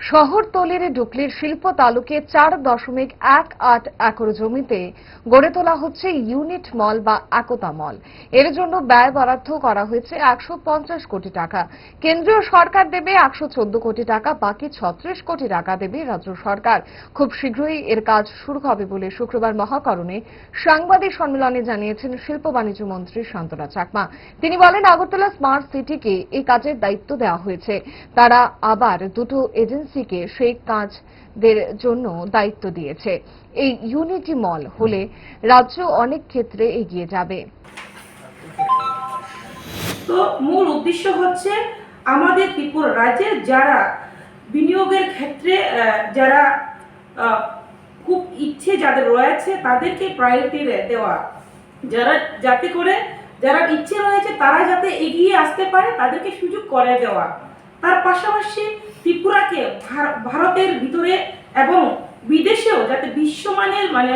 শহরতলির ডুকলির শিল্প তালুকে চার দশমিক এক আট একর জমিতে গড়ে তোলা হচ্ছে ইউনিট মল বা একতা মল। এর জন্য ব্যয় বরাদ্দ করা হয়েছে একশো পঞ্চাশ কোটি টাকা। কেন্দ্রীয় সরকার দেবে একশো চোদ্দ কোটি টাকা, বাকি ছত্রিশ কোটি টাকা দেবে রাজ্য সরকার। খুব শীঘ্রই এর কাজ শুরু হবে বলে শুক্রবার মহাকরণে সাংবাদিক সম্মেলনে জানিয়েছেন শিল্প বাণিজ্য মন্ত্রী শান্তরা চাকমা। তিনি বলেন, আগরতলা স্মার্ট সিটিকে এই কাজের দায়িত্ব দেওয়া হয়েছে। তারা আবার দুটো এজেন্সিকে সেই কাজদের জন্য দায়িত্ব দিয়েছে। এই ইউনিটি মল হলে রাজ্য অনেক ক্ষেত্রে এগিয়ে যাবে। তো মূল উদ্দেশ্য হচ্ছে আমাদের ত্রিপুরা রাজ্যের যারা বিনিয়োগের ক্ষেত্রে যারা খুব ইচ্ছে যাদের রয়েছে তাদেরকে প্রায়োরিটি দেওয়া। যারা, যাতে করে যারা ইচ্ছে রয়েছে তারা যাতে এগিয়ে আসতে পারে তাদেরকে সুযোগ করে দেওয়া। তার পাশাপাশি ভারতের ভিতরে এবং বিদেশেও যাতে বিশ্বমানের মানে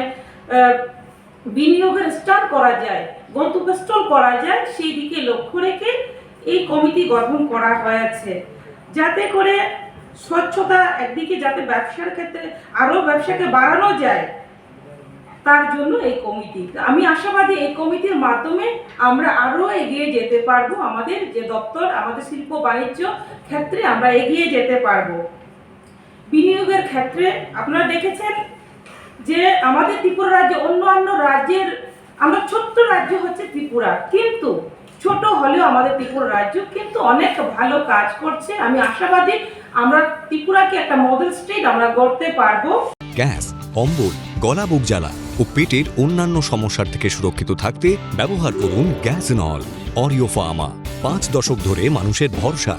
বিনিয়োগের স্টার্ট করা যায় গন্তব্যস্থল করা যায়, সেই দিকে লক্ষ্য রেখে এই কমিটি গঠন করা হয়েছে। যাতে করে স্বচ্ছতা একদিকে, যাতে ব্যবসার ক্ষেত্রে আরও ব্যবসাকে বাড়ানো যায়, তার জন্য এই কমিটি। আমি আশাবাদী এই কমিটির মাধ্যমে আমরা আরও এগিয়ে যেতে পারব, আমাদের যে দপ্তর, আমাদের শিল্প বাণিজ্য ক্ষেত্রে আমরা এগিয়ে যেতে পারব। বিনিয়োগের ক্ষেত্রে আপনারা দেখেছেন যে আমাদের ত্রিপুরা রাজ্য অন্যান্য রাজ্যের, আমরা ছোট্ট রাজ্য হচ্ছে ত্রিপুরা। কিন্তু ছোট হলেও আমাদের ত্রিপুরা রাজ্য কিন্তু অনেক ভালো কাজ করছে। আমি আশাবাদী আমরা ত্রিপুরাকে একটা মডেল স্টেট আমরা গড়তে পারব। গ্যাস, অম্বল, গলা বুক জ্বালা ও পেটের অন্যান্য সমস্যার থেকে সুরক্ষিত থাকতে ব্যবহার করুন গ্যাস নল, অরিও ফার্মা। পাঁচ দশক ধরে মানুষের ভরসা।